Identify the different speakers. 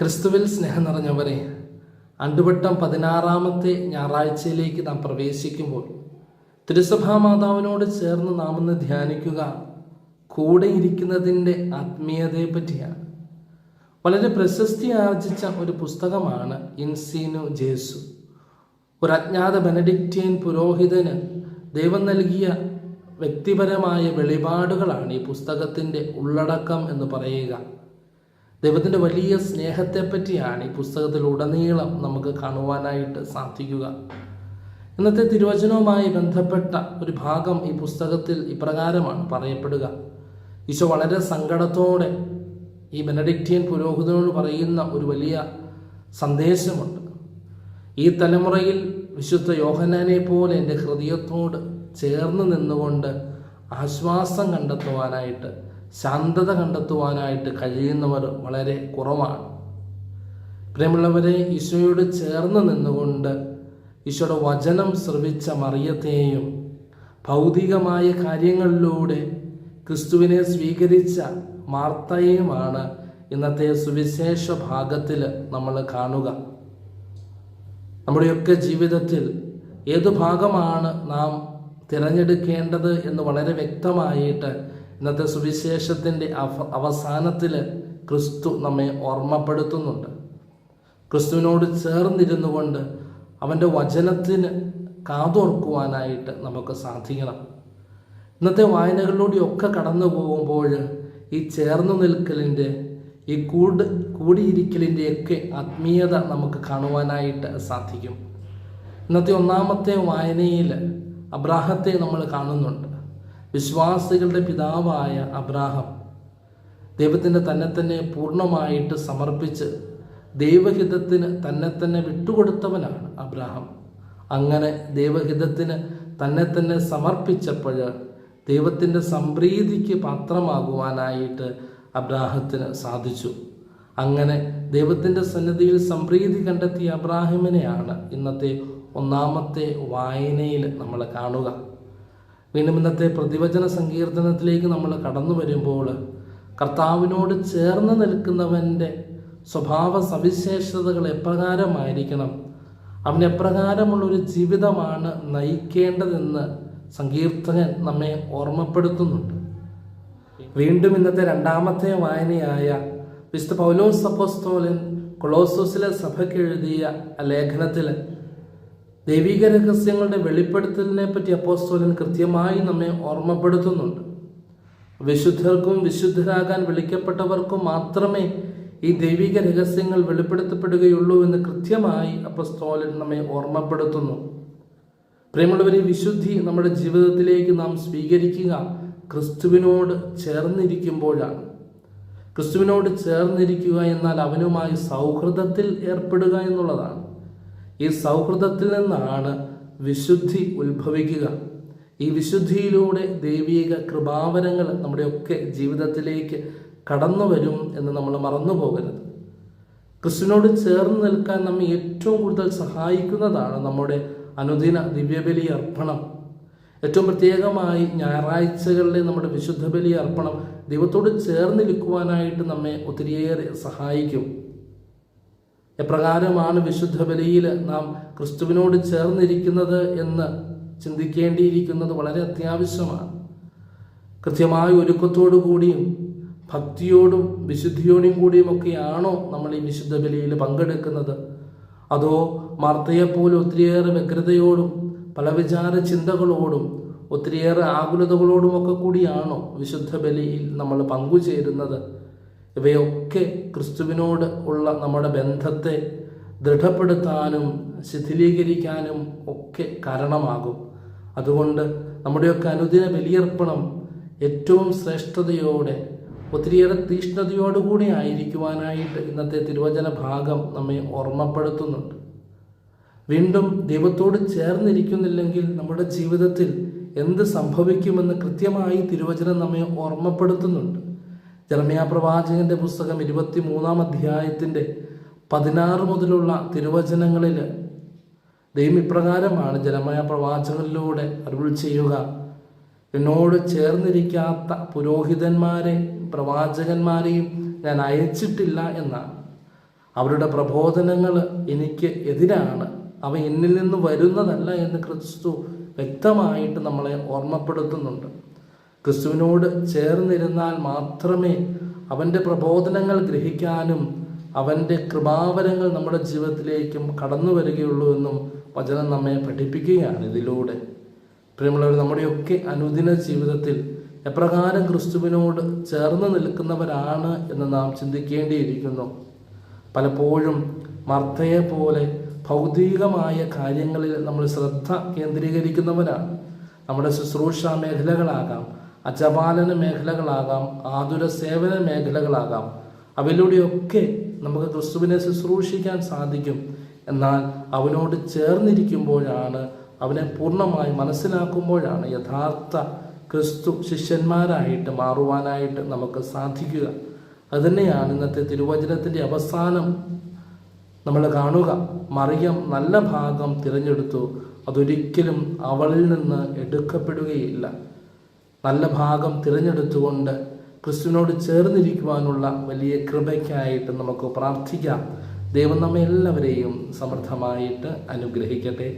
Speaker 1: ക്രിസ്തുവിൽ സ്നേഹം നിറഞ്ഞവരെ അണ്ടുവട്ടം പതിനാറാമത്തെ ഞായറാഴ്ചയിലേക്ക് നാം പ്രവേശിക്കുമ്പോൾ തിരുസഭാ മാതാവിനോട് ചേർന്ന് നാം ഒന്ന് ധ്യാനിക്കുക കൂടെ ഇരിക്കുന്നതിന്റെ ആത്മീയതയെ പറ്റിയാണ് വളരെ പ്രശസ്തി ആർജിച്ച ഒരു പുസ്തകമാണ് ഇൻസീനു ജേസു. ഒരു അജ്ഞാത ബെനഡിക്റ്റിയൻ പുരോഹിതന് ദൈവം നൽകിയ വ്യക്തിപരമായ വെളിപാടുകളാണ് ഈ പുസ്തകത്തിന്റെ ഉള്ളടക്കം എന്ന് പറയുക. ദൈവത്തിന്റെ വലിയ സ്നേഹത്തെപ്പറ്റിയാണ് ഈ പുസ്തകത്തിൽ ഉടനീളം നമുക്ക് കാണുവാനായിട്ട് സാധിക്കുക. ഇന്നത്തെ തിരുവചനവുമായി ബന്ധപ്പെട്ട ഒരു ഭാഗം ഈ പുസ്തകത്തിൽ ഇപ്രകാരമാണ് പറയപ്പെടുക. ഈശോ വളരെ സങ്കടത്തോടെ ഈ ബെനഡിക്റ്റിയൻ പുരോഹിതനോട് പറയുന്ന ഒരു വലിയ സന്ദേശമുണ്ട്. ഈ തലമുറയിൽ വിശുദ്ധ യോഹനാനെ പോലെ എന്റെ ഹൃദയത്തോട് ചേർന്ന് നിന്നുകൊണ്ട് ആശ്വാസം കണ്ടെത്തുവാനായിട്ട് ശാന്തത കണ്ടെത്തുവാനായിട്ട് കഴിയുന്നവർ വളരെ കുറവാണ്. പ്രിയമുള്ളവരെ ഈശോയോട് ചേർന്ന് നിന്നുകൊണ്ട് ഈശോയുടെ വചനം ശ്രവിച്ച മറിയത്തെയും ഭൗതികമായ കാര്യങ്ങളിലൂടെ ക്രിസ്തുവിനെ സ്വീകരിച്ച മാർത്തയുമാണ് ഇന്നത്തെ സുവിശേഷ ഭാഗത്തിൽ നമ്മൾ കാണുക. നമ്മുടെയൊക്കെ ജീവിതത്തിൽ ഏതു ഭാഗമാണ് നാം തിരഞ്ഞെടുക്കേണ്ടത് എന്ന് വളരെ വ്യക്തമായിട്ട് ഇന്നത്തെ സുവിശേഷത്തിന്റെ അവ അവസാനത്തിൽ ക്രിസ്തു നമ്മെ ഓർമ്മപ്പെടുത്തുന്നുണ്ട്. ക്രിസ്തുവിനോട് ചേർന്നിരുന്നു കൊണ്ട് അവന്റെ വചനത്തിന് കാതോർക്കുവാനായിട്ട് നമുക്ക് സാധിക്കണം. ഇന്നത്തെ വായനകളിലൂടെയൊക്കെ കടന്നു പോകുമ്പോൾ ഈ ചേർന്നു നിൽക്കലിന്റെ ഈ കൂട് കൂടിയിരിക്കലിന്റെയൊക്കെ ആത്മീയത നമുക്ക് കാണുവാനായിട്ട് സാധിക്കും. ഇന്നത്തെ ഒന്നാമത്തെ വായനയിൽ അബ്രാഹത്തെ നമ്മൾ കാണുന്നുണ്ട്. വിശ്വാസികളുടെ പിതാവായ അബ്രാഹം ദൈവത്തിന്റെ തന്നെ തന്നെ പൂർണമായിട്ട് സമർപ്പിച്ച് ദൈവഹിതത്തിന് തന്നെ തന്നെ വിട്ടുകൊടുത്തവനാണ് അബ്രാഹം. അങ്ങനെ ദൈവഹിതത്തിന് തന്നെ തന്നെ സമർപ്പിച്ചപ്പോൾ ദൈവത്തിന്റെ സംപ്രീതിക്ക് പാത്രമാകുവാനായിട്ട് അബ്രാഹത്തിന് സാധിച്ചു. അങ്ങനെ ദൈവത്തിന്റെ സന്നിധിയിൽ സംപ്രീതി കണ്ടെത്തിയ അബ്രാഹിമിനെയാണ് ഇന്നത്തെ ഒന്നാമത്തെ വായനയിൽ നമ്മൾ കാണുക. വീണ്ടും ഇന്നത്തെ പ്രതിവചന സങ്കീർത്തനത്തിലേക്ക് നമ്മൾ കടന്നു വരുമ്പോൾ കർത്താവിനോട് ചേർന്ന് നിൽക്കുന്നവന്റെ സ്വഭാവ സവിശേഷതകൾ എപ്രകാരമായിരിക്കണം? അവൻ എപ്രകാരമുള്ളൊരു ജീവിതമാണ് നയിക്കേണ്ടതെന്ന് സങ്കീർത്തകൻ നമ്മെ ഓർമ്മപ്പെടുത്തുന്നുണ്ട്. വീണ്ടും ഇന്നത്തെ രണ്ടാമത്തെ വായനയായ വിശുദ്ധ പൗലോസ് അപ്പോസ്തോലൻ കൊളോസോസിലെ സഭയ്ക്ക് എഴുതിയ ലേഖനത്തിൽ ദൈവിക രഹസ്യങ്ങളുടെ വെളിപ്പെടുത്തലിനെ പറ്റി അപ്പോസ്തോലൻ കൃത്യമായി നമ്മെ ഓർമ്മപ്പെടുത്തുന്നുണ്ട്. വിശുദ്ധർക്കും വിശുദ്ധരാകാൻ വിളിക്കപ്പെട്ടവർക്കും മാത്രമേ ഈ ദൈവിക രഹസ്യങ്ങൾ വെളിപ്പെടുത്തപ്പെടുകയുള്ളൂ എന്ന് കൃത്യമായി അപ്പസ്തോലൻ നമ്മെ ഓർമ്മപ്പെടുത്തുന്നു. പ്രിയമുള്ളവരെ വിശുദ്ധി നമ്മുടെ ജീവിതത്തിലേക്ക് നാം സ്വീകരിക്കുക ക്രിസ്തുവിനോട് ചേർന്നിരിക്കുമ്പോഴാണ്. ക്രിസ്തുവിനോട് ചേർന്നിരിക്കുക എന്നാൽ അവനുമായി സൗഹൃദത്തിൽ ഏർപ്പെടുക എന്നുള്ളതാണ്. ഈ സൗഹൃദത്തിൽ നിന്നാണ് വിശുദ്ധി ഉത്ഭവിക്കുക. ഈ വിശുദ്ധിയിലൂടെ ദൈവിക കൃപാവരങ്ങൾ നമ്മുടെയൊക്കെ ജീവിതത്തിലേക്ക് കടന്നു വരും എന്ന് നമ്മൾ മറന്നു പോകരുത്. ക്രിസ്തുവിനോട് ചേർന്ന് നിൽക്കാൻ നമ്മെ ഏറ്റവും കൂടുതൽ സഹായിക്കുന്നതാണ് നമ്മുടെ അനുദിന ദിവ്യബലി അർപ്പണം. ഏറ്റവും പ്രത്യേകമായി ഞായറാഴ്ചകളിലെ നമ്മുടെ വിശുദ്ധ ബലി അർപ്പണം ദൈവത്തോട് ചേർന്നിരിക്കുവാനായിട്ട് നമ്മെ ഒത്തിരിയേറെ സഹായിക്കും. എപ്രകാരമാണ് വിശുദ്ധ ബലിയിൽ നാം ക്രിസ്തുവിനോട് ചേർന്നിരിക്കുന്നത് എന്ന് ചിന്തിക്കേണ്ടിയിരിക്കുന്നത് വളരെ അത്യാവശ്യമാണ്. കൃത്യമായ ഒരുക്കത്തോടു കൂടിയും ഭക്തിയോടും വിശുദ്ധിയോടും കൂടിയും ഒക്കെയാണോ നമ്മൾ ഈ വിശുദ്ധ ബലിയിൽ പങ്കെടുക്കുന്നത്? അതോ മാർത്തയെപ്പോലെ ഒത്തിരിയേറെ വ്യഗ്രതയോടും പല വിചാര ചിന്തകളോടും ഒത്തിരിയേറെ ആകുലതകളോടുമൊക്കെ കൂടിയാണോ വിശുദ്ധ ബലിയിൽ നമ്മൾ പങ്കുചേരുന്നത്? ഇവയൊക്കെ ക്രിസ്തുവിനോട് ഉള്ള നമ്മുടെ ബന്ധത്തെ ദൃഢപ്പെടുത്താനും ശിഥിലീകരിക്കാനും ഒക്കെ കാരണമാകും. അതുകൊണ്ട് നമ്മുടെയൊക്കെ അനുദിന ബലിയർപ്പണം ഏറ്റവും ശ്രേഷ്ഠതയോടെ ഒത്തിരിയേറെ തീഷ്ണതയോടുകൂടി ആയിരിക്കുവാനായിട്ട് ഇന്നത്തെ തിരുവചന ഭാഗം നമ്മെ ഓർമ്മപ്പെടുത്തുന്നുണ്ട്. വീണ്ടും ദൈവത്തോട് ചേർന്നിരിക്കുന്നില്ലെങ്കിൽ നമ്മുടെ ജീവിതത്തിൽ എന്ത് സംഭവിക്കുമെന്ന് കൃത്യമായി തിരുവചനം നമ്മെ ഓർമ്മപ്പെടുത്തുന്നുണ്ട്. ജർമ്മിയ പ്രവാചകന്റെ പുസ്തകം ഇരുപത്തി മൂന്നാം അധ്യായത്തിന്റെ പതിനാറ് മുതലുള്ള തിരുവചനങ്ങളിൽ ദൈവം ഇപ്രകാരമാണ് ജലമയ പ്രവാചകനിലൂടെ അരുൾ ചെയ്യുക. എന്നോട് ചേർന്നിരിക്കാത്ത പുരോഹിതന്മാരെ പ്രവാചകന്മാരെയും ഞാൻ അയച്ചിട്ടില്ല എന്നാണ്. അവരുടെ പ്രബോധനങ്ങൾ എനിക്ക് എതിരാണ്. അവ എന്നിൽ നിന്ന് വരുന്നതല്ല എന്ന് ക്രിസ്തു വ്യക്തമായിട്ട് നമ്മളെ ഓർമ്മപ്പെടുത്തുന്നുണ്ട്. ക്രിസ്തുവിനോട് ചേർന്നിരുന്നാൽ മാത്രമേ അവന്റെ പ്രബോധനങ്ങൾ ഗ്രഹിക്കാനും അവന്റെ കൃപാവരങ്ങൾ നമ്മുടെ ജീവിതത്തിലേക്കും കടന്നു വരികയുള്ളൂ എന്നും വചനം നമ്മെ പഠിപ്പിക്കുകയാണ് ഇതിലൂടെ. പ്രിയമുള്ളവർ നമ്മുടെയൊക്കെ അനുദിന ജീവിതത്തിൽ എപ്രകാരം ക്രിസ്തുവിനോട് ചേർന്ന് നിൽക്കുന്നവരാണ് എന്ന് നാം ചിന്തിക്കേണ്ടിയിരിക്കുന്നു. പലപ്പോഴും മർത്തയെ പോലെ ഭൗതികമായ കാര്യങ്ങളിൽ നമ്മൾ ശ്രദ്ധ കേന്ദ്രീകരിക്കുന്നവരാണ്. നമ്മുടെ ശുശ്രൂഷ മേഖലകളാകാം അജപാലന മേഖലകളാകാം ആതുര സേവന മേഖലകളാകാം. അവയിലൂടെയൊക്കെ നമുക്ക് ക്രിസ്തുവിനെ ശുശ്രൂഷിക്കാൻ സാധിക്കും. എന്നാൽ അവനോട് ചേർന്നിരിക്കുമ്പോഴാണ് അവനെ പൂർണമായി മനസ്സിലാക്കുമ്പോഴാണ് യഥാർത്ഥ ക്രിസ്തു ശിഷ്യന്മാരായിട്ട് മാറുവാനായിട്ട് നമുക്ക് സാധിക്കുക. അതുതന്നെയാണ് ഇന്നത്തെ തിരുവചനത്തിന്റെ അവസാനം നമ്മൾ കാണുക. മറിയം നല്ല ഭാഗം തിരഞ്ഞെടുത്തു അതൊരിക്കലും അവളിൽ നിന്ന് എടുക്കപ്പെടുകയില്ല. നല്ല ഭാഗം തിരഞ്ഞെടുത്തുകൊണ്ട് ക്രിസ്തുവിനോട് ചേർന്നിരിക്കുവാനുള്ള വലിയ കൃപയ്ക്കായിട്ട് നമുക്ക് പ്രാർത്ഥിക്കാം. ദൈവം നമ്മെ എല്ലാവരെയും സമൃദ്ധമായിട്ട് അനുഗ്രഹിക്കട്ടെ.